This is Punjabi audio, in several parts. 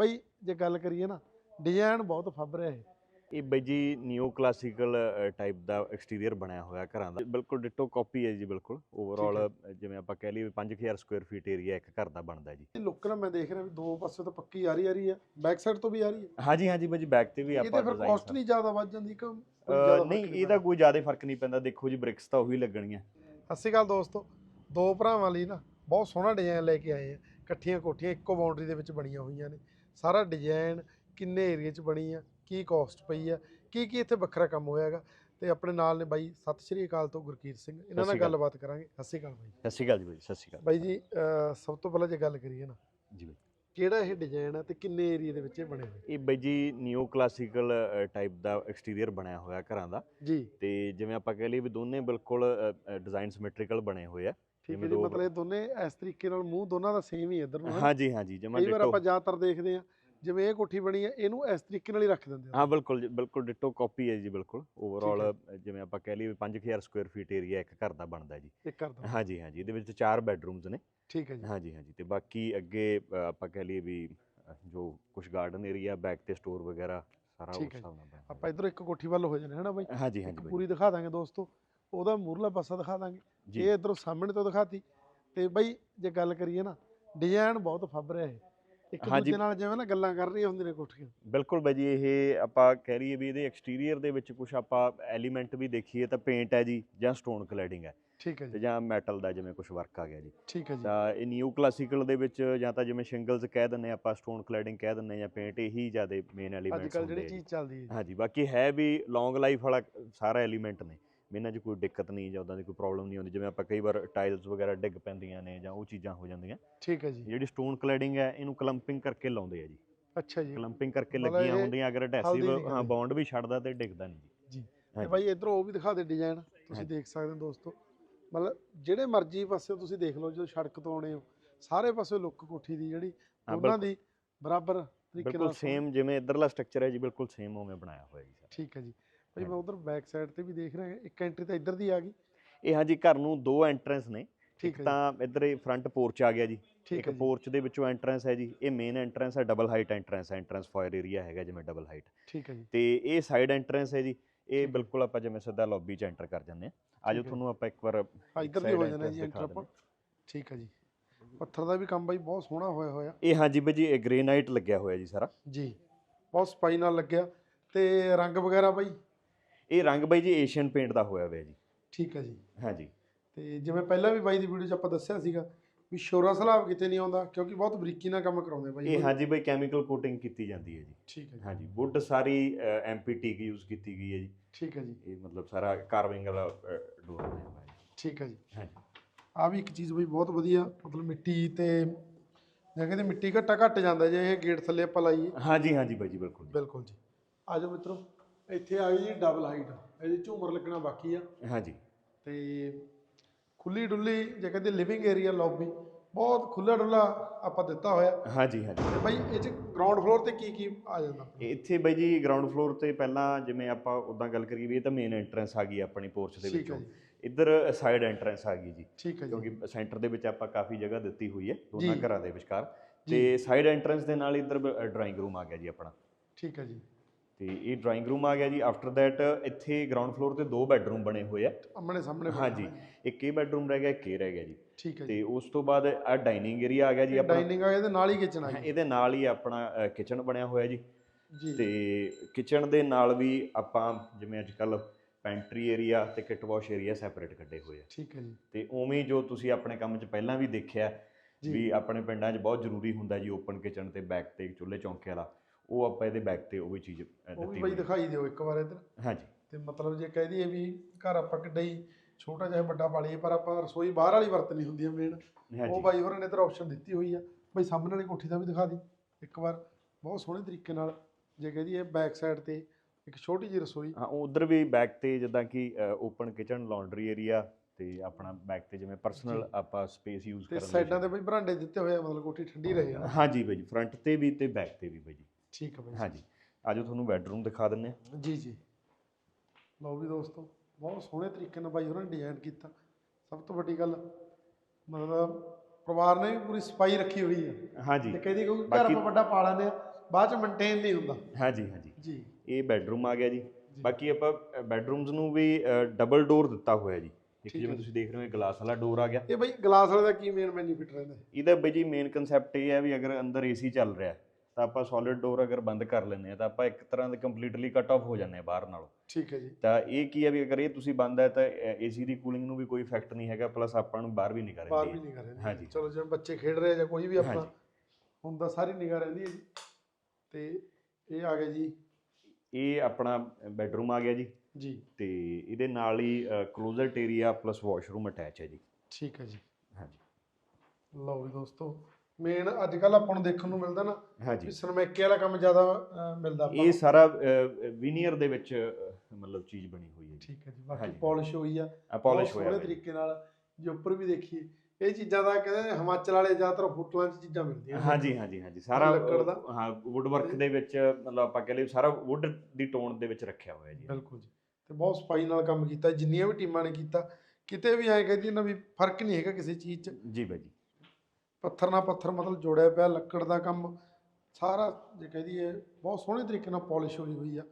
ਬਈ ਜੇ ਗੱਲ ਕਰੀਏ ਨਾ ਡਿਜ਼ਾਈਨ ਬਹੁਤ ਫੱਬ ਰਿਹਾ ਇਹ। ਇਹ ਬਈ ਜੀ ਨਿਓ ਕਲਾਸੀਕਲ ਟਾਈਪ ਦਾ ਐਕਸਟੀਰੀਅਰ ਬਣਿਆ ਹੋਇਆ ਘਰਾਂ ਦਾ। ਬਿਲਕੁਲ ਡਿਟੋ ਕਾਪੀ ਹੈ ਜੀ ਬਿਲਕੁਲ। ਓਵਰਆਲ ਜਿਵੇਂ ਆਪਾਂ ਕਹਿ ਲਈਏ 5000 ਸਕੁਅਰ ਫੀਟ ਏਰੀਆ ਇੱਕ ਘਰ ਦਾ ਬਣਦਾ ਜੀ। ਇਹ ਲੁੱਕ ਨਾ ਮੈਂ ਦੇਖ ਰਿਹਾ ਵੀ ਦੋ ਪਾਸੇ ਤੋਂ ਪੱਕੀ ਆ ਰਹੀ ਆ ਰਹੀ ਆ ਬੈਕ ਸਾਈਡ ਤੋਂ ਵੀ ਆ ਰਹੀ ਹੈ। ਹਾਂਜੀ ਹਾਂਜੀ ਬਈ ਜੀ ਬੈਕ ਤੇ ਵੀ ਇਹਦੇ ਆਪਾਂ ਫਿਰ design ਕਾਸਟ ਨਹੀਂ ਜ਼ਿਆਦਾ ਵੱਧ ਜਾਂਦੀ ਕਿ ਨਹੀਂ ਇਹਦਾ ਕੋਈ ਜ਼ਿਆਦਾ ਫ਼ਰਕ ਨਹੀਂ ਪੈਂਦਾ। ਦੇਖੋ ਜੀ ਬ੍ਰਿਕਸ ਤਾਂ ਉਹੀ ਲੱਗਣੀਆਂ। ਸਤਿ ਸ਼੍ਰੀ ਅਕਾਲ ਦੋਸਤੋ। ਦੋ ਭਰਾਵਾਂ ਲਈ ਨਾ ਬਹੁਤ ਸੋਹਣਾ ਡਿਜ਼ਾਈਨ ਲੈ ਕੇ ਆਏ ਆ। ਇਕੱਠੀਆਂ ਕੋਠੀਆਂ ਇੱਕੋ ਬਾਉਂਡਰੀ ਦੇ ਵਿੱਚ ਬਣੀਆਂ ਹੋਈਆਂ ਨੇ। ਸਾਰਾ ਡਿਜ਼ਾਈਨ ਕਿੰਨੇ ਏਰੀਆ 'ਚ ਬਣੀ ਆ ਕੀ ਕਾਸਟ ਪਈ ਆ ਕੀ ਕੀ ਇੱਥੇ ਵੱਖਰਾ ਕੰਮ ਹੋਇਆਗਾ ਤੇ ਆਪਣੇ ਨਾਲ ਨੇ ਬਾਈ ਸਤਿ ਸ਼੍ਰੀ ਅਕਾਲ ਤੋਂ ਗੁਰਕੀਰਤ ਸਿੰਘ। ਇਹਨਾਂ ਨਾਲ। ਗੱਲਬਾਤ ਕਰਾਂਗੇ। ਸਤਿ ਸ਼੍ਰੀ ਅਕਾਲ ਬਾਈ। ਸਤਿ ਸ਼੍ਰੀ ਅਕਾਲ ਜੀ ਬਈ ਸਤਿ ਸ਼੍ਰੀ ਅਕਾਲ। ਬਾਈ ਜੀ ਅਹ ਸਭ ਤੋਂ ਪਹਿਲਾਂ ਜੇ ਗੱਲ ਕਰੀਏ ਨਾ ਜੀ ਬਈ। ਕਿਹੜਾ ਇਹ ਡਿਜ਼ਾਈਨ ਆ ਤੇ ਕਿੰਨੇ ਏਰੀਆ ਦੇ ਵਿੱਚ ਇਹ ਬਣੇ ਹੋਏ? ਇਹ ਬਈ ਜੀ ਨਿਓ ਕਲਾਸੀਕਲ ਟਾਈਪ ਦਾ ਐਕਸਟੀਰੀਅਰ ਬਣਿਆ ਹੋਇਆ ਘਰਾਂ ਦਾ। ਜੀ। ਤੇ ਜਿਵੇਂ ਆਪਾਂ ਕਹਿ ਲਈਏ ਵੀ ਦੋਨੇ ਬਿਲਕੁਲ ਡਿਜ਼ਾਈਨ ਸਿਮੈਟ੍ਰੀਕਲ ਬਣੇ ਹੋਏ ਆ। ਠੀਕ ਹੈ ਜੀ ਦੋ- ਮਤਲਬ ਇਹ ਦੋਨੇ ਇਸ ਤਰੀਕੇ ਨਾਲ ਮੂੰਹ ਦੋਨਾਂ ਦਾ ਸੇਮ ਹੀ ਹੈ ਇੱਧਰ ਨੂੰ ਹਨਾ? ਹਾਂਜੀ ਹਾਂਜੀ ਜਮਾ ਕਈ ਵਾਰ ਆਪਾਂ ਜ਼ਿਆਦਾਤਰ ਦੇਖਦੇ ਆ ਜਿਵੇਂ ਇਹ ਕੋਠੀ ਬਣੀ ਆ ਇਹਨੂੰ ਇਸ ਤਰੀਕੇ ਨਾਲ ਹੀ ਰੱਖ ਦਿੰਦੇ ਆ। ਹਾਂ ਬਿਲਕੁਲ ਬਿਲਕੁਲ ਡਿਟੋ ਕਾਪੀ ਹੈ ਜੀ ਬਿਲਕੁਲ। ਓਵਰਆਲ ਜਿਵੇਂ ਆਪਾਂ ਕਹਿ ਲਈਏ 5000 ਸਕੁਅਰ ਫੀਟ ਏਰੀਆ ਇੱਕ ਘਰ ਦਾ ਬਣਦਾ ਜੀ। ਇੱਕ ਕਰਦਾ ਹਾਂਜੀ ਹਾਂਜੀ ਇਹਦੇ ਵਿੱਚ ਚਾਰ ਬੈੱਡਰੂਮਸ ਨੇ। ਠੀਕ ਹੈ ਜੀ। ਹਾਂਜੀ ਹਾਂਜੀ ਤੇ ਬਾਕੀ ਅੱਗੇ ਆਪਾਂ ਕਹਿ ਲਈਏ ਵੀ ਜੋ ਕੁਝ ਗਾਰਡਨ ਏਰੀਆ ਬੈਕ ਤੇ ਸਟੋਰ ਵਗੈਰਾ ਸਾਰਾ ਉਸ ਹੈ ਹਿਸਾਬ ਨਾਲ ਆਪਾਂ ਇਧਰੋਂ ਇੱਕ ਕੋਠੀ ਵੱਲ ਹੋ ਜਾਣੇ ਹਨਾ ਬਾਈ। ਹਾਂਜੀ ਹਾਂਜੀ ਪੂਰੀ ਦਿਖਾ ਦਾਂਗੇ ਦੋਸਤੋ ਉਹਦਾ ਮੂਰਲਾ ਪਾਸਾ ਦਿਖਾ ਦਾਂਗੇ। ਇਹ ਇਧਰੋਂ ਸਾਹਮਣੇ ਤੋਂ ਦਿਖਾਤੀ। ਤੇ ਬਾਈ ਜੇ ਗੱਲ ਕਰੀਏ ਨਾ ਡਿਜ਼ਾਈਨ ਬਹੁਤ ਫੱਬ ਰਿਹਾ ਇਹ। ਇੱਕ। ਦੂਜੇ ਨਾਲ ਜਿਵੇਂ ਨਾ ਗੱਲਾਂ ਕਰ ਰਹੀਆਂ ਹੁੰਦੀਆਂ ਨੇ ਕੋਠੀਆਂ। ਬਿਲਕੁਲ ਬਾਈ ਜੀ ਇਹ ਆਪਾਂ ਕਹਿ ਲਈਏ ਵੀ ਇਹਦੇ ਐਕਸਟੀਰੀਅਰ ਦੇ ਵਿੱਚ ਕੁਝ ਆਪਾਂ ਐਲੀਮੈਂਟ ਵੀ ਦੇਖੀਏ ਤਾਂ ਪੇਂਟ ਹੈ ਜੀ ਜਾਂ ਸਟੋਨ ਕਲੈਡਿੰਗ ਹੈ। ਠੀਕ ਹੈ ਤੇ ਜੀ ਜਾਂ ਮੈਟਲ ਦਾ ਜਿਵੇਂ ਕੁਝ ਵਰਕ ਆ ਗਿਆ ਜੀ। ਠੀਕ ਹੈ ਜੀ। ਤਾਂ ਇਹ ਨਿਊ ਕਲਾਸੀਕਲ ਦੇ ਵਿੱਚ ਜਾਂ ਤਾਂ ਜਿਵੇਂ ਸ਼ਿੰਗਲਸ ਕਹਿ ਦਿੰਨੇ ਆਪਾਂ ਸਟੋਨ ਕਲੈਡਿੰਗ ਕਹਿ ਦਿੰਨੇ ਜਾਂ ਪੇਂਟ ਇਹੀ ਜ਼ਿਆਦਾ ਮੇਨ ਅੱਜ ਐਲੀਮੈਂਟਸ ਹੁੰਦੇ ਜਿਹੜੀ ਆ ਜੀ। ਚੀਜ਼ ਚੱਲਦੀ ਹੈ ਹਾਂਜੀ ਬਾਕੀ ਹੈ ਵੀ ਲੌਂਗ ਲਾਈਫ ਵਾਲਾ ਸਾਰਾ ਐਲੀਮੈਂਟ ਨੇ। ਇਹਨਾਂ 'ਚ ਕੋਈ ਦਿੱਕਤ ਨਹੀਂ ਜਾਂ ਉਦਾਂ ਦੀ ਕੋਈ ਪ੍ਰੋਬਲਮ ਨਹੀਂ ਆਉਂਦੀ ਜਿਵੇਂ ਆਪਾਂ ਕਈ ਵਾਰ ਟਾਈਲਸ ਵਗੈਰਾ ਡਿੱਗ ਪੈਂਦੀਆਂ ਨੇ ਜਾਂ ਉਹ ਚੀਜ਼ਾਂ ਹੋ ਜਾਂਦੀਆਂ। ਠੀਕ ਹੈ ਜੀ। ਜਿਹੜੀ ਸਟੋਨ ਕਲੈਡਿੰਗ ਹੈ ਇਹਨੂੰ ਕਲੰਪਿੰਗ ਕਰਕੇ ਲਾਉਂਦੇ ਆ ਜੀ। ਅੱਛਾ ਜੀ। ਕਲੰਪਿੰਗ ਕਰਕੇ ਲੱਗੀਆਂ ਹੁੰਦੀਆਂ ਅਗਰ ਅਡੈਸਿਵ ਹਾਂ। ਬੌਂਡ ਵੀ ਛੱਡਦਾ ਤੇ ਡਿੱਗਦਾ ਨਹੀਂ ਜੀ। ਜੀ। ਤੇ। ਬਾਈ ਇਧਰੋਂ ਉਹ ਵੀ ਦਿਖਾ ਦੇ ਡਿਜ਼ਾਈਨ ਤੁਸੀਂ। ਦੇਖ ਸਕਦੇ ਹੋ ਦੋਸਤੋ। ਮਤਲਬ ਜਿਹੜੇ ਮਰਜ਼ੀ ਪਾਸੇ ਤੁਸੀਂ ਦੇਖ ਲਓ ਜਦੋਂ ਸੜਕ ਤੋਂ ਆਉਣੇ ਹੋ ਸਾਰੇ ਪਾਸੇ ਲੁੱਕ ਕੋਠੀ ਦੀ ਜਿਹੜੀ ਉਹਨਾਂ। ਦੀ ਬਰਾਬਰ ਤਰੀਕੇ ਬਿਲਕੁਲ ਨਾਲ ਸੇਮ ਜਿਵੇਂ ਇਧਰਲਾ ਸਟਰਕਚਰ ਹੈ ਜੀ ਬਿਲਕੁਲ ਸੇਮ ਉਵੇਂ ਬਣਾਇਆ ਹੋਇਆ ਜੀ ਠੀਕ ਹੈ ਜੀ। ਭਾਈ ਮੈਂ। ਉਧਰ ਬੈਕ ਸਾਈਡ ਤੇ ਵੀ ਦੇਖ ਰਿਹਾ ਇੱਕ ਐਂਟਰੀ ਤਾਂ ਇੱਧਰ ਦੀ ਆ ਗਈ। ਇਹ ਹਾਂਜੀ ਘਰ ਨੂੰ ਦੋ ਐਂਟਰੈਂਸ ਨੇ। ਠੀਕ ਤਾਂ ਇੱਧਰ ਇਹ ਫਰੰਟ ਪੋਰਚ ਆ ਗਿਆ ਜੀ। ਇੱਕ ਪੋਰਚ ਦੇ ਵਿੱਚੋਂ ਐਂਟਰੈਂਸ ਹੈ ਜੀ। ਇਹ ਮੇਨ ਐਂਟਰੈਂਸ ਹੈ ਡਬਲ ਹਾਈਟ ਐਂਟਰੈਂਸ ਹੈ। ਐਂਟਰੈਂਸ ਫਾਇਰ ਏਰੀਆ ਹੈਗਾ ਜਿਵੇਂ ਡਬਲ ਹਾਈਟ ਠੀਕ ਹੈ ਜੀ। ਤੇ ਇਹ ਸਾਈਡ ਐਂਟਰੈਂਸ ਹੈ ਜੀ। ਇਹ। ਬਿਲਕੁਲ ਆਪਾਂ ਜਿਵੇਂ ਸਿੱਧਾ ਲੌਬੀ ਚ ਐਂਟਰ ਕਰ ਜਾਂਦੇ ਆ ਆਜੋ। ਤੁਹਾਨੂੰ ਆਪਾਂ ਇੱਕ ਵਾਰ ਇੱਧਰ ਦੀ ਹੋ ਜਾਣਾ ਜੀ ਐਂਟਰ ਆਪਾਂ ਠੀਕ ਹੈ ਜੀ। ਪੱਥਰ ਦਾ ਵੀ ਕੰਮ ਬਾਈ ਬਹੁਤ ਸੋਹਣਾ ਹੋਇਆ ਹੋਇਆ। ਇਹ ਹਾਂਜੀ ਬਈ ਜੀ ਇਹ ਗ੍ਰੇਨਾਈਟ ਲੱਗਿਆ ਹੋਇਆ ਜੀ ਸਾਰਾ। ਜੀ ਬਹੁਤ ਸਫ਼ਾਈ ਨਾਲ ਲੱਗਿਆ। ਤੇ ਰੰਗ ਵਗੈਰਾ ਬਾਈ? ਇਹ ਰੰਗ ਬਈ ਜੀ ਏਸ਼ੀਅਨ ਪੇਂਟ ਦਾ ਹੋਇਆ ਹੋਇਆ ਜੀ। ਠੀਕ ਹੈ ਜੀ। ਹਾਂਜੀ। ਤੇ ਜਿਵੇਂ ਪਹਿਲਾਂ ਵੀ ਬਾਈ ਦੀ ਵੀਡੀਓ 'ਚ ਆਪਾਂ ਦੱਸਿਆ ਸੀਗਾ ਵੀ ਸ਼ੋਰਾ ਸਲਾਬ ਕਿਤੇ ਨਹੀਂ ਆਉਂਦਾ ਕਿਉਂਕਿ ਬਹੁਤ ਬਰੀਕੀ ਨਾਲ ਕੰਮ ਕਰਾਉਂਦੇ ਬਾਈ ਇਹ ਹਾਂਜੀ ਬਈ ਕੈਮੀਕਲ ਕੋਟਿੰਗ ਕੀਤੀ ਜਾਂਦੀ ਹੈ ਜੀ। ਠੀਕ ਹੈ ਜੀ। ਹਾਂਜੀ ਵੁੱਡ ਸਾਰੀ ਐਮਪੀਟੀ ਕੀ ਯੂਜ਼ ਕੀਤੀ ਗਈ ਹੈ ਜੀ। ਠੀਕ ਹੈ ਜੀ। ਇਹ ਮਤਲਬ ਸਾਰਾ ਕਾਰਵਿੰਗ ਵਾਲਾ ਡੋਰ ਹੈ ਠੀਕ ਹੈ ਜੀ। ਹਾਂਜੀ। ਆ ਵੀ ਇੱਕ ਚੀਜ਼ ਬਈ ਬਹੁਤ ਵਧੀਆ ਮਤਲਬ ਮਿੱਟੀ ਤੇ ਜਾਂ ਕਹਿੰਦੇ ਮਿੱਟੀ ਘੱਟਾ ਘੱਟ ਜਾਂਦਾ ਜੇ ਇਹ ਗੇਟ ਥੱਲੇ ਆਪਾਂ ਲਾਈਏ। ਹਾਂਜੀ ਹਾਂਜੀ ਬਾਈ ਜੀ ਬਿਲਕੁਲ ਜੀ। ਬਿਲਕੁਲ ਜੀ। ਆ ਜਾਓ ਮਿੱਤਰੋ। ਇੱਥੇ ਆ ਗਈ ਜੀ ਡਬਲ ਹਾਈਟ ਇਹਦੇ ਝੂਮਰ ਲੱਗਣਾ ਬਾਕੀ ਆ। ਹਾਂਜੀ। ਤੇ ਖੁੱਲੀ ਡੁੱਲੀ ਜੇ ਕਹਿੰਦੇ ਲਿਵਿੰਗ ਏਰੀਆ ਲੌਬੀ ਬਹੁਤ ਖੁੱਲਾ ਡੁੱਲਾ ਆਪਾਂ ਦਿੱਤਾ ਹੋਇਆ। ਹਾਂਜੀ ਹਾਂਜੀ। ਤੇ ਬਾਈ ਇਹ ਚ ਗਰਾਊਂਡ ਫਲੋਰ ਤੇ ਕੀ ਕੀ ਆ ਜਾਂਦਾ? ਇੱਥੇ ਬਾਈ ਜੀ ਗਰਾਊਂਡ ਫਲੋਰ ਤੇ ਪਹਿਲਾਂ ਜਿਵੇਂ ਆਪਾਂ ਉਦਾਂ ਗੱਲ ਕਰੀਏ ਵੀ ਇਹ ਤਾਂ ਮੇਨ ਐਂਟਰੈਂਸ ਆ ਗਈ ਆਪਣੀ ਪੋਰਚ ਦੇ ਠੀਕ ਹੈ ਵਿੱਚੋਂ ਜੀ। ਇੱਧਰ ਸਾਈਡ ਐਂਟਰੈਂਸ ਆ ਗਈ ਜੀ। ਠੀਕ ਹੈ ਜੀ। ਕਿਉਂਕਿ ਸੈਂਟਰ ਦੇ ਵਿੱਚ ਆਪਾਂ ਕਾਫੀ ਜਗ੍ਹਾ ਦਿੱਤੀ ਹੋਈ ਹੈ ਜੀ। ਦੋਨਾਂ ਘਰਾਂ ਦੇ ਵਿਚਕਾਰ। ਤੇ ਸਾਈਡ ਐਂਟਰੈਂਸ ਦੇ ਨਾਲ ਇੱਧਰ ਡਰਾਇੰਗ ਰੂਮ ਆ ਗਿਆ ਜੀ ਆਪਣਾ। ਠੀਕ ਹੈ ਜੀ। ਤੇ ਇਹ ਡਰਾਇੰਗ ਰੂਮ ਆ ਗਿਆ ਜੀ। ਆਫਟਰ ਦੈਟ ਇੱਥੇ ਗਰਾਊਂਡ ਫਲੋਰ ਤੇ ਦੋ ਬੈੱਡਰੂਮ ਬਣੇ ਹੋਏ ਆ। ਆਮਣੇ ਸਾਹਮਣੇ ਹਾਂਜੀ। ਇੱਕ ਇਹ ਬੈੱਡਰੂਮ ਰਹਿ ਗਿਆ ਇੱਕ ਇਹ ਰਹਿ ਗਿਆ ਜੀ। ਠੀਕ ਹੈ ਤੇ ਉਸ ਤੋਂ ਬਾਅਦ ਆ ਡਾਈਨਿੰਗ ਏਰੀਆ ਆ ਗਿਆ ਜੀ ਆਪਣਾ। ਡਾਈਨਿੰਗ ਆ ਇਹਦੇ ਨਾਲ ਹੀ ਕਿਚਨ ਆ ਗਈ ਇਹਦੇ ਨਾਲ ਹੀ ਆਪਣਾ ਕਿਚਨ ਬਣਿਆ ਹੋਇਆ ਜੀ। ਜੀ। ਤੇ ਕਿਚਨ ਦੇ ਨਾਲ ਵੀ ਆਪਾਂ ਜਿਵੇਂ ਅੱਜ ਕੱਲ ਪੈਂਟਰੀ ਏਰੀਆ ਤੇ ਕਿਟ ਵਾਸ਼ ਏਰੀਆ ਸੈਪਰੇਟ ਕੱਢੇ ਹੋਏ ਆ। ਠੀਕ ਹੈ ਜੀ। ਤੇ ਉਵੇਂ ਜੋ ਤੁਸੀਂ ਆਪਣੇ ਕੰਮ 'ਚ ਪਹਿਲਾਂ ਵੀ ਦੇਖਿਆ। ਵੀ ਆਪਣੇ ਪਿੰਡਾਂ 'ਚ ਬਹੁਤ ਜ਼ਰੂਰੀ ਹੁੰਦਾ ਜੀ ਓਪਨ ਕਿਚਨ ਤੇ ਬੈਕ ਤੇ ਚੁੱਲ੍ਹੇ ਚੌਂਕੇ ਵਾਲਾ। ਉਹ ਆਪਾਂ ਇਹਦੇ ਬੈਕ ਤੇ ਉਹ ਵੀ ਚੀਜ਼ ਅ, ਉਹ ਵੀ ਦਿੱਤੀ ਬਾਈ ਹੋਈ ਦਿਖਾਈ ਦਿਓ ਇੱਕ ਵਾਰ ਇੱਧਰ। ਹੈ। ਹਾਂਜੀ। ਤੇ ਮਤਲਬ ਜੇ ਕਹਿ ਦਈਏ ਵੀ ਘਰ ਆਪਾਂ ਕਿੱਡਾ ਹੀ ਛੋਟਾ ਜਿਹਾ ਵੱਡਾ ਪਾਲੀਏ ਪਰ ਆਪਾਂ ਰਸੋਈ ਬਾਹਰ ਵਾਲੀ ਵਰਤਣੀ ਹੁੰਦੀ ਹੈ ਮੇਨ ਉਹ ਹਾਂਜੀ ਬਾਈ ਹੋਰਾਂ ਨੇ ਇੱਧਰ ਆਪਸ਼ਨ ਦਿੱਤੀ ਹੋਈ ਆ। ਬਾਈ ਸਾਹਮਣੇ ਵਾਲੀ ਕੋਠੀ ਦਾ ਵੀ ਦਿਖਾ ਦੀ ਇੱਕ ਵਾਰ। ਬਹੁਤ ਸੋਹਣੇ ਤਰੀਕੇ ਨਾਲ ਜੇ ਕਹਿ ਦਈਏ ਬੈਕ ਸਾਈਡ ਤੇ ਇੱਕ ਛੋਟੀ ਜਿਹੀ ਰਸੋਈ। ਹਾਂ ਉਧਰ ਵੀ ਬੈਕ ਤੇ ਜਿੱਦਾਂ ਕਿ ਓਪਨ ਕਿਚਨ ਲਾਂਡਰੀ ਏਰੀਆ ਤੇ ਆਪਣਾ ਬੈਕ ਤੇ ਜਿਵੇਂ ਪਰਸਨਲ। ਆਪਾਂ ਸਪੇਸ ਯੂਜ਼ ਤੇ ਕਰਨ ਲਈ ਸਾਈਡਾਂ ਤੇ ਬਈ ਬਰਾਂਡੇ ਦਿੱਤੇ ਹੋਏ ਆ ਮਤਲਬ ਕੋਠੀ ਠੰਡੀ ਰਹੇ ਆ ਹਾਂਜੀ ਬਾਈ ਜੀ ਫਰੰਟ ਤੇ ਵੀ ਤੇ ਬੈਕ ਤੇ ਵੀ ਬਾਈ ਜੀ। ਠੀਕ ਹੈ ਬਾਈ ਹਾਂਜੀ। ਆਜੋ ਤੁਹਾਨੂੰ ਬੈਡਰੂਮ ਦਿਖਾ ਦਿੰਨੇ ਆ ਜੀ ਜੀ। ਲਓ ਵੀ ਦੋਸਤੋ ਬਹੁਤ ਸੋਹਣੇ ਤਰੀਕੇ ਨਾਲ ਬਾਈ ਹੋਰਾਂ ਨੇ ਡਿਜ਼ਾਈਨ ਕੀਤਾ। ਸਭ ਤੋਂ ਵੱਡੀ ਗੱਲ ਮਤਲਬ ਪਰਿਵਾਰ ਨੇ ਵੀ ਪੂਰੀ ਸਫ਼ਾਈ ਰੱਖੀ ਹੋਈ ਹੈ ਹਾਂਜੀ। ਤੇ ਕਹਿੰਦੀ ਕਿਉਂਕਿ ਘਰ ਆਪਾਂ ਵੱਡਾ ਪਾ ਲੈਂਦੇ ਆ ਬਾਅਦ ਚ ਮੇਨਟੇਨ ਨਹੀਂ ਹੁੰਦਾ। ਹਾਂਜੀ ਹਾਂਜੀ। ਜੀ। ਇਹ ਬੈੱਡਰੂਮ ਆ ਗਿਆ ਜੀ। ਬਾਕੀ ਆਪਾਂ ਬੈੱਡਰੂਮਸ ਨੂੰ ਵੀ ਡਬਲ ਡੋਰ ਦਿੱਤਾ ਹੋਇਆ ਜੀ। ਇੱਕ ਜਿਵੇਂ। ਤੁਸੀਂ ਦੇਖ ਰਹੇ ਹੋ ਗਲਾਸ ਵਾਲਾ ਡੋਰ ਆ ਗਿਆ। ਇਹ ਬਈ ਗਲਾਸ ਵਾਲੇ ਦਾ ਕੀ ਮੇਨ ਬੈਨੀਫਿਟ ਰਹਿੰਦਾ? ਇਹਦਾ ਬਈ ਜੀ ਮੇਨ ਕਨਸੈਪਟ ਇਹ ਹੈ ਵੀ ਅਗਰ ਅੰਦਰ ਏਸੀ ਚੱਲ ਰਿਹਾ ਹੈ, ਤਾਂ ਆਪਾਂ ਸੋਲਿਡ ਡੋਰ ਅਗਰ ਬੰਦ ਕਰ ਲੈਂਦੇ ਆ ਤਾਂ ਆਪਾਂ ਇੱਕ ਤਰ੍ਹਾਂ ਦੇ ਕੰਪਲੀਟਲੀ ਕੱਟ ਆਫ ਹੋ ਜਾਂਦੇ ਆ ਬਾਹਰ ਨਾਲੋਂ। ਠੀਕ ਹੈ ਜੀ। ਤਾਂ ਇਹ ਕੀ ਹੈ ਵੀ ਅਗਰ ਇਹ ਤੁਸੀਂ ਬੰਦ ਹੈ ਤਾਂ ਏਸੀ ਦੀ ਕੂਲਿੰਗ ਨੂੰ ਵੀ ਕੋਈ ਇਫੈਕਟ ਨਹੀਂ ਹੈਗਾ ਪਲੱਸ ਆਪਾਂ ਨੂੰ ਬਾਹਰ ਵੀ ਨਹੀਂ ਬਾਹਰ ਕਰੇਗੀ ਵੀ ਨਹੀਂ ਕਰ ਰਹੇ ਹਾਂਜੀ। ਚਲੋ ਜਿਵੇਂ ਬੱਚੇ ਖੇਡ ਰਹੇ ਜਾਂ ਕੋਈ ਵੀ ਆਪਣਾ। ਹੁੰਦਾ ਸਾਰੀ ਨਿਗਾਹ ਰਹਿੰਦੀ ਹੈ ਜੀ। ਤੇ ਇਹ ਆ ਗਿਆ ਜੀ। ਇਹ ਆਪਣਾ ਬੈੱਡਰੂਮ ਆ ਗਿਆ ਜੀ। ਜੀ। ਤੇ ਇਹਦੇ ਨਾਲ ਹੀ closet area plus washroom attach ਹੈ ਜੀ। ਠੀਕ ਹੈ ਜੀ। ਹਾਂਜੀ। ਲਓ ਵੀ ਦੋਸਤੋ ਮੇਨ ਅੱਜ ਕੱਲ ਆਪਾਂ ਨੂੰ ਦੇਖਣ ਨੂੰ ਮਿਲਦਾ ਨਾ ਹਾਂਜੀ ਵੀ ਸਰਮੈਕੇ ਵਾਲਾ ਕੰਮ ਜ਼ਿਆਦਾ ਅਹ, ਮਿਲਦਾ ਆਪਾਂ ਇਹ ਨੂੰ। ਸਾਰਾ ਵਿਨੀਅਰ ਦੇ ਵਿੱਚ ਮਤਲਬ ਚੀਜ਼ ਬਣੀ ਹੋਈ ਹੈ ਜੀ ਠੀਕ ਹੈ ਜੀ ਬਾਕੀ ਹਾਂਜੀ। ਪਾਲਿਸ਼ ਹੋਈ ਆ ਬਹੁਤ ਪਾਲਿਸ਼ ਹੋਇਆ ਸੋਹਣੇ ਹੋਇਆ। ਤਰੀਕੇ ਨਾਲ ਜੇ ਉੱਪਰ ਵੀ ਦੇਖੀਏ ਇਹ ਚੀਜ਼ਾਂ ਦਾ ਕਹਿੰਦੇ ਨੇ ਹਿਮਾਚਲ ਵਾਲੇ ਜ਼ਿਆਦਾਤਰ ਹੋਟਲਾਂ 'ਚ ਚੀਜ਼ਾਂ ਮਿਲਦੀਆਂ ਨੇ। ਹਾਂਜੀ ਹਾਂਜੀ ਹਾਂਜੀ ਸਾਰਾ ਲੱਕੜ ਦਾ। ਅ, ਹਾਂ ਵੁੱਡ ਵਰਕ ਦੇ ਵਿੱਚ ਮਤਲਬ ਆਪਾਂ ਕਹ ਲਈਏ ਸਾਰਾ ਵੁੱਡ ਦੀ ਟੋਨ ਦੇ ਵਿੱਚ ਰੱਖਿਆ ਹੋਇਆ ਜੀ ਬਿਲਕੁਲ ਜੀ ਤੇ ਬਹੁਤ ਸਫ਼ਾਈ ਨਾਲ ਕੰਮ ਕੀਤਾ ਜਿੰਨੀਆਂ ਵੀ ਟੀਮਾਂ ਨੇ ਕੀਤਾ ਕਿਤੇ ਵੀ ਐਂ ਕਹਿੰਦੀ ਨਾ ਵੀ ਫ਼ਰਕ ਨਹੀਂ ਹੈਗਾ ਕਿਸੇ ਚੀਜ਼ 'ਚ ਜੀ ਬਾਈ ਜੀ ਪੱਥਰ ਨਾਲ ਪੱਥਰ ਮਤਲਬ ਜੋੜਿਆ ਪਿਆ ਲੱਕੜ ਦਾ ਕੰਮ ਸਾਰਾ ਜੇ ਕਹਦੀ ਹੈ ਬਹੁਤ ਸੋਹਣੇ ਤਰੀਕੇ ਨਾਲ ਪਾਲਿਸ਼ ਹੋਈ ਹੋਈ ਆ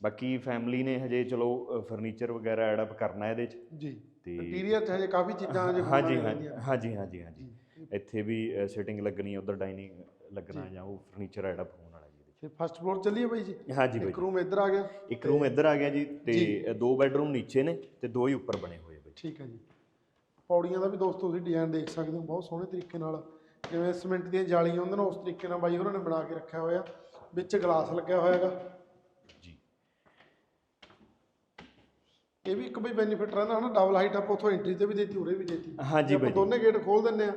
ਬਾਕੀ ਫੈਮਿਲੀ ਨੇ ਹਜੇ ਚਲੋ ਫਰਨੀਚਰ ਵਗੈਰਾ ਐਡ ਅਪ ਕਰਨਾ ਇਹਦੇ ਚ ਜੀ ਤੇ ਇੰਟੀਰੀਅਰ 'ਚ ਹਜੇ ਕਾਫੀ ਚੀਜ਼ਾਂ ਹਜੇ ਹਾਂਜੀ ਹਾਂਜੀ। ਹਾਂਜੀ ਹਾਂਜੀ ਇੱਥੇ ਵੀ ਸਿਟਿੰਗ ਲੱਗਣੀ ਉਧਰ ਡਾਈਨਿੰਗ ਲੱਗਣਾ ਜੀ। ਉਹ ਫਰਨੀਚਰ ਐਡ ਅਪ ਹੋਣ ਵਾਲਾ ਜੀ ਇਹਦੇ ਤੇ ਫਸਟ ਫਲੋਰ ਚੱਲੀਏ ਬਾਈ ਜੀ ਚ। ਹਾਂਜੀ ਬਾਈ ਇੱਕ। ਰੂਮ ਇੱਧਰ ਆ ਗਿਆ ਇੱਕ ਰੂਮ ਇੱਧਰ ਆ ਗਿਆ ਜੀ ਤੇ ਦੋ ਬੈੱਡਰੂਮ ਨੀਚੇ ਨੇ ਤੇ ਦੋ ਹੀ ਉੱਪਰ ਬਣੇ ਹੋਏ ਬਾਈ ਠੀਕ ਹੈ ਜੀ ਪੌੜੀਆਂ ਦਾ ਵੀ ਦੋਸਤੋ ਤੁਸੀਂ ਡਿਜ਼ਾਈਨ ਦੇਖ ਸਕਦੇ ਹੋ ਬਹੁਤ ਸੋਹਣੇ ਤਰੀਕੇ ਨਾਲ। ਜਿਵੇਂ ਸੀਮੈਂਟ ਦੀਆਂ ਜਾਲੀਆਂ ਹੁੰਦੀਆਂ ਨੇ ਉਸ ਤਰੀਕੇ ਨਾਲ ਬਾਈ ਉਹਨਾਂ ਨੇ ਬਣਾ ਕੇ ਰੱਖਿਆ ਹੋਇਆ। ਵਿੱਚ ਗਲਾਸ ਲੱਗਿਆ ਹੋਇਆ ਹੈਗਾ। ਜੀ। ਇਹ ਵੀ ਇੱਕ ਬਈ ਬੈਨੀਫਿਟ ਰਹਿੰਦਾ ਹਨਾ ਡਬਲ ਹਾਈਟ ਆਪਾਂ ਉਥੋਂ ਐਂਟਰੀ ਤੇ ਵੀ ਦੇਤੀ ਉਰੇ ਵੀ ਦੇਤੀ। ਹਾਂਜੀ ਬਾਈ। ਦੋਨੇ ਗੇਟ ਖੋਲ ਦਿੰਨੇ ਆ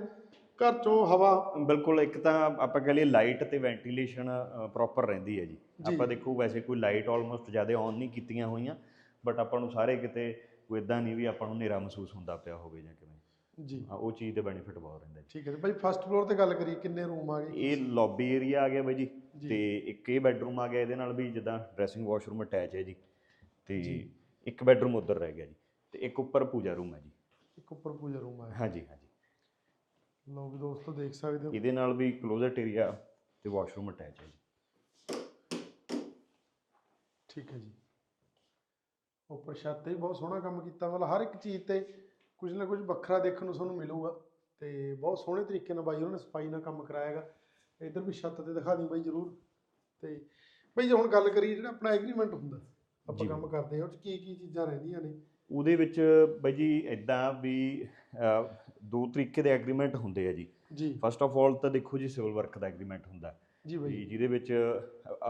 ਘਰ ਚੋਂ ਹਵਾ। ਬਿਲਕੁਲ ਇੱਕ ਤਾਂ ਆਪਾਂ ਕਹ ਲਈਏ ਲਾਈਟ ਤੇ ਵੈਂਟੀਲੇਸ਼ਨ ਪ੍ਰੋਪਰ ਰਹਿੰਦੀ ਹੈ ਜੀ। ਆਪਾਂ ਦੇਖੋ ਵੈਸੇ ਕੋਈ ਲਾਈਟ ਆਲਮੋਸਟ ਜ਼ਿਆਦਾ ਆਨ ਨਹੀਂ ਕੀਤੀਆਂ ਹੋਈਆਂ। ਬਟ ਆਪਾਂ ਨੂੰ ਸਾਰੇ ਕਿਤੇ ਕੋਈ ਇਦਾਂ ਨਹੀਂ ਵੀ ਆਪਾਂ ਨੂੰ ਹਨੇਰਾ ਮਹਿਸੂਸ ਹੁੰਦਾ ਪਿਆ ਹੋਵੇ ਜਾਂ ਕਿਵੇਂ। ਜੀ। ਹਾਂ, ਉਹ ਚੀਜ਼ ਤੇ ਬੈਨੀਫਿਟ ਬਹੁਤ ਰਹਿੰਦਾ ਜੀ। ਠੀਕ ਹੈ ਜੀ। ਬਾਈ ਫਸਟ ਫਲੋਰ ਤੇ ਗੱਲ ਕਰੀਏ ਕਿੰਨੇ ਰੂਮ ਆ ਗਏ? ਇਹ ਲੌਬੀ ਏਰੀਆ ਆ ਗਿਆ ਬਾਈ ਜੀ। ਤੇ ਇੱਕ ਇਹ ਬੈੱਡਰੂਮ ਆ ਗਿਆ ਇਹਦੇ ਨਾਲ ਵੀ ਜਿੱਦਾਂ ਡਰੈਸਿੰਗ ਵਾਸ਼ਰੂਮ ਅਟੈਚ ਹੈ ਜੀ। ਤੇ। ਇੱਕ ਬੈੱਡਰੂਮ ਉੱਧਰ ਰਹਿ ਗਿਆ ਜੀ। ਤੇ ਇੱਕ ਉੱਪਰ ਪੂਜਾ ਰੂਮ ਹੈ ਜੀ। ਇੱਕ ਉੱਪਰ ਪੂਜਾ ਰੂਮ ਆ ਹਾਂਜੀ ਹਾਂਜੀ। ਲਓ ਵੀ ਦੋਸਤੋ ਦੇਖ ਸਕਦੇ ਹੋ। ਇਹਦੇ ਨਾਲ ਵੀ ਕਲੋਜ਼ਟ ਏਰੀਆ ਤੇ ਵਾਸ਼ਰੂਮ ਅਟੈਚ ਹੈ ਜੀ। ਠੀਕ ਹੈ ਜੀ। ਉੱਪਰ ਛੱਤ ਤੇ ਵੀ ਬਹੁਤ ਸੋਹਣਾ ਕੰਮ ਕੀਤਾ ਮਤਲਬ ਹਰ ਇੱਕ ਚੀਜ਼ ਤੇ ਕੁਝ ਨਾ ਕੁਝ ਵੱਖਰਾ ਦੇਖਣ ਨੂੰ ਤੁਹਾਨੂੰ ਮਿਲੂਗਾ ਤੇ ਬਹੁਤ ਸੋਹਣੇ ਤਰੀਕੇ ਨਾਲ ਬਾਈ ਉਹਨਾਂ ਨੇ ਸਫ਼ਾਈ ਨਾਲ ਕੰਮ ਕਰਾਇਆਗਾ ਇੱਧਰ ਵੀ ਛੱਤ ਤੇ ਦਿਖਾ ਦਿਓ ਬਾਈ ਜਰੂਰ। ਤੇ ਬਾਈ ਜੇ ਹੁਣ ਗੱਲ ਕਰੀਏ ਜਿਹੜਾ ਆਪਣਾ ਐਗਰੀਮੈਂਟ ਹੁੰਦਾ ਆਪਾਂ ਕੰਮ ਕਰਦੇ ਹਾਂ ਉਹ ਚ ਕੀ ਕੀ ਚੀਜ਼ਾਂ ਰਹਿੰਦੀਆਂ ਨੇ? ਉਹਦੇ ਵਿੱਚ ਬਾਈ ਜੀ ਇਦਾਂ ਵੀ ਦੋ ਤਰੀਕੇ ਦੇ ਐਗਰੀਮੈਂਟ ਹੁੰਦੇ ਆ ਜੀ। ਜੀ। ਫਸਟ ਆਫ ਆਲ ਤਾਂ ਦੇਖੋ ਜੀ ਸਿਵਲ ਵਰਕ ਦਾ ਐਗਰੀਮੈਂਟ ਹੁੰਦਾ। ਜੀ ਬਾਈ। ਜਿਹਦੇ ਵਿੱਚ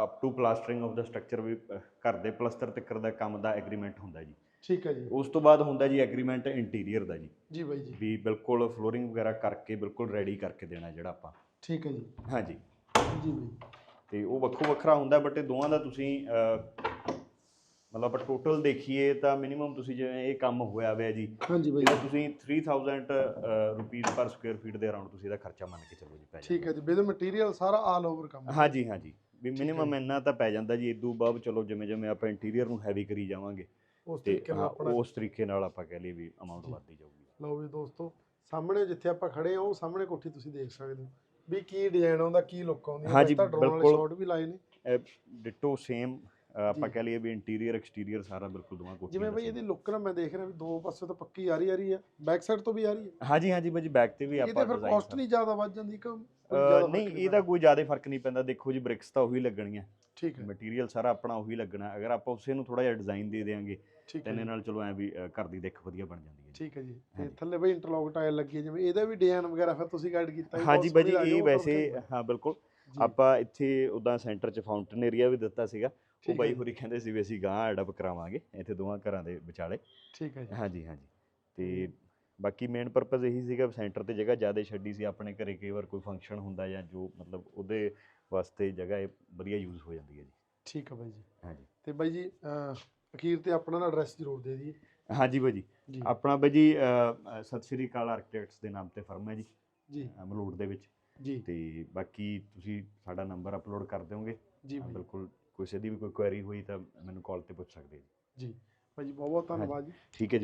ਅਪ ਟੂ ਪਲਾਸਟਰਿੰਗ ਆਫ ਦਾ ਸਟਰਕਚਰ ਵੀ ਘਰ ਦੇ ਪਲਸਤਰ ਤੱਕ ਦਾ ਕੰਮ ਦਾ ਐਗਰੀਮੈਂਟ ਹੁੰਦਾ ਜੀ। ਠੀਕ ਹੈ ਜੀ। ਉਸ ਤੋਂ ਬਾਅਦ ਹੁੰਦਾ ਜੀ ਐਗਰੀਮੈਂਟ ਇੰਟੀਰੀਅਰ ਦਾ ਜੀ। ਜੀ ਬਾਈ ਜੀ। ਵੀ ਬਿਲਕੁਲ ਫਲੋਰਿੰਗ ਵਗੈਰਾ ਕਰਕੇ ਬਿਲਕੁਲ ਰੈਡੀ ਕਰਕੇ ਦੇਣਾ ਜਿਹੜਾ ਆਪਾਂ। ਠੀਕ ਹੈ ਜੀ। ਹਾਂਜੀ। ਜੀ ਬਾਈ। ਤੇ ਉਹ ਵੱਖੋ ਵੱਖਰਾ ਹੁੰਦਾ ਬਟ ਇਹ ਦੋਵਾਂ ਦਾ ਤੁਸੀਂ ਮਤਲਬ ਆਪਾਂ ਟੋਟਲ ਦੇਖੀਏ ਤਾਂ ਮਿਨੀਮਮ ਤੁਸੀਂ ਜਿਵੇਂ ਇਹ ਕੰਮ ਹੋਇਆ ਹੋਇਆ ਜੀ ਹਾਂਜੀ ਬਾਈ ਇਹਦਾ ਤੁਸੀਂ 3000 ਰੁਪੀਸ ਪਰ ਸਕੁਅਰ ਫੀਟ ਦੇ ਅਰਾਊਂਡ ਤੁਸੀਂ ਇਹਦਾ ਖਰਚਾ ਮੰਨ ਕੇ ਚੱਲੋ ਜੀ ਪੈ ਠੀਕ ਹੈ ਜੀ ਵਿਦ ਮਟੀਰੀਅਲ ਸਾਰਾ ਆਲ ਓਵਰ ਕੰਮ ਹਾਂਜੀ ਹਾਂਜੀ। ਵੀ ਮਿਨੀਮਮ ਇੰਨਾ ਤਾਂ ਪੈ ਜਾਂਦਾ ਜੀ ਇਦੋਂ ਬਾਅਦ ਚਲੋ ਜਿਵੇਂ ਜਿਵੇਂ ਆਪਾਂ ਇੰਟੀਰੀਅਰ ਨੂੰ ਹੈਵੀ ਕਰੀ ਜਾਵਾਂਗੇ ਉਸ ਤਰੀਕੇ ਨਾਲ ਆਪਣਾ ਉਸ ਤਰੀਕੇ ਨਾਲ ਆਪਾਂ ਕਹਿ ਲਈਏ ਵੀ ਅਮਾਉਂਟ। ਵੱਧਦੀ ਜਾਊਗੀ। ਲਓ ਵੀ ਦੋਸਤੋ ਸਾਹਮਣੇ ਜਿੱਥੇ ਆਪਾਂ ਖੜੇ ਆ ਉਹ ਸਾਹਮਣੇ ਕੋਠੀ ਤੁਸੀਂ ਦੇਖ ਸਕਦੇ ਹੋ। ਵੀ ਕੀ ਡਿਜ਼ਾਈਨ ਆਉਂਦਾ ਕੀ ਲੁੱਕ ਆਉਂਦੀ ਹੈ ਤਾਂ ਡਰੋਨ ਵਾਲੇ। ਸ਼ਾਟ ਵੀ ਲਾਏ ਨੇ। ਡਿਟੋ ਸੇਮ ਆਪਾਂ। ਕਹਿ ਲਈਏ ਵੀ ਇੰਟੀਰੀਅਰ ਐਕਸਟੀਰੀਅਰ ਸਾਰਾ ਬਿਲਕੁਲ ਦੋਵਾਂ ਕੋਠੀਆਂ ਜਿਵੇਂ ਬਈ ਇਹਦੀ ਲੁੱਕ ਨਾ ਮੈਂ ਦੇਖ ਰਿਹਾ ਵੀ ਦੋ ਪਾਸੇ ਤੋਂ ਪੱਕੀ ਆ ਰਹੀ ਆ ਰਹੀ ਆ। ਬੈਕ ਸਾਈਡ ਤੋਂ ਵੀ ਆ ਰਹੀ ਹੈ ਹਾਂਜੀ ਹਾਂਜੀ ਬਾਜੀ ਬੈਕ ਤੇ ਵੀ ਇਹਦੇ ਆਪਾਂ ਫਿਰ design ਕਾਸਟ ਨਹੀਂ ਜ਼ਿਆਦਾ ਵੱਧ ਜਾਂਦੀ ਕਿ ਨਹੀਂ ਇਹਦਾ ਕੋਈ ਜ਼ਿਆਦਾ ਫ਼ਰਕ ਨਹੀਂ ਪੈਂਦਾ। ਦੇਖੋ ਜੀ ਬ੍ਰਿਕਸ ਤਾਂ ਉਹੀ ਲੱਗਣੀਆਂ। ਠੀਕ ਹੈ। ਮਟੀਰੀਅਲ ਸਾਰਾ ਆਪਣਾ ਉਹੀ ਲੱਗਣਾ। ਅਗਰ ਆਪਾਂ ਉਸੇ ਨੂੰ ਥੋੜਾ ਜਿਹਾ ਡਿਜ਼ਾਈਨ ਦੇ ਦੇਵਾਂਗੇ ਠੀਕ ਤਾਂ ਜੀ, ਨਾਲ ਚਲੋ ਐ ਵੀ ਘਰ ਦੀ ਦਿੱਖ ਵਧੀਆ ਬਣ ਜਾਂਦੀ ਹੈ ਠੀਕ ਹੈ ਜੀ। ਤੇ। ਥੱਲੇ ਬਈ ਇੰਟਰਲੌਕ ਟਾਇਲ ਲੱਗੀ ਜਿਵੇਂ ਇਹਦਾ ਵੀ ਡਿਜ਼ਾਈਨ ਵਗੈਰਾ ਫਿਰ ਤੁਸੀਂ ਗਾਈਡ ਕੀਤਾ ਹਾਂਜੀ ਬਾਜੀ ਇਹ ਵੈਸੇ ਹਾਂ ਬਿਲਕੁਲ। ਆਪਾਂ ਇੱਥੇ ਉਦਾਂ ਸੈਂਟਰ 'ਚ ਫਾਊਂਟਨ ਏਰੀਆ ਵੀ ਦਿੱਤਾ ਸੀਗਾ। ਉਹ ਬਾਈ ਜੀ। ਹੋਰੀ ਕਹਿੰਦੇ ਸੀ ਵੀ ਅਸੀਂ ਗਾਂ ਐਡਪ ਕਰਾਵਾਂਗੇ ਇੱਥੇ ਦੋਵਾਂ ਘਰਾਂ ਦੇ ਵਿਚਾਲੇ। ਠੀਕ ਹੈ ਜੀ। ਹਾਂਜੀ ਹਾਂਜੀ। ਤੇ ਬਾਕੀ ਮੇਨ ਪਰਪਸ ਇਹੀ ਸੀਗਾ ਸੈਂਟਰ ਤੇ ਜਗ੍ਹਾ ਜ਼ਿਆਦਾ ਛੱਡੀ ਸੀ ਆਪਣੇ ਘਰੇ ਕਈ ਵਾਰ ਕੋਈ ਫੰਕਸ਼ਨ ਹੁੰਦਾ ਜਾਂ ਜੋ ਮਤਲਬ ਉਹਦੇ ਵਾਸਤੇ ਜਗ੍ਹਾ ਇਹ ਵਧੀਆ ਯੂਜ਼ ਹੋ ਜਾਂਦੀ ਹੈ ਜੀ। ਠੀਕ ਹੈ ਬਾਈ ਜੀ। ਹਾਂਜੀ। ਤੇ ਬਾਈ ਜੀ ਅਖੀਰ ਤੇ ਆਪਣਾ ਨਾ ਐਡਰੈਸ ਜ਼ਰੂਰ ਦੇ ਦਈਏ ਹਾਂਜੀ ਬਾਜੀ ਜੀ। ਆਪਣਾ ਬਾਜੀ ਸਤਿ ਸ਼੍ਰੀ ਅਕਾਲ ਆਰਕੀਟੈਕਟਸ ਦੇ ਨਾਮ ਤੇ ਫਰਮ ਹੈ ਜੀ। ਜੀ। ਮਲੂਟ ਦੇ ਵਿੱਚ। ਜੀ। ਤੇ ਬਾਕੀ ਤੁਸੀਂ ਸਾਡਾ ਨੰਬਰ ਅਪਲੋਡ ਕਰ ਦਿਓਗੇ। ਜੀ ਬਿਲਕੁਲ ਕਿਸੇ ਦੀ ਵੀ ਕੋਈ ਕੁਐਰੀ ਹੋਈ ਤਾਂ ਮੈਨੂੰ ਕਾਲ ਤੇ ਪੁੱਛ ਸਕਦੇ ਜੀ। ਜੀ। ਭਾਈ ਜੀ ਬਹੁਤ ਬਹੁਤ ਧੰਨਵਾਦ ਜੀ। ਠੀਕ ਹੈ ਜੀ।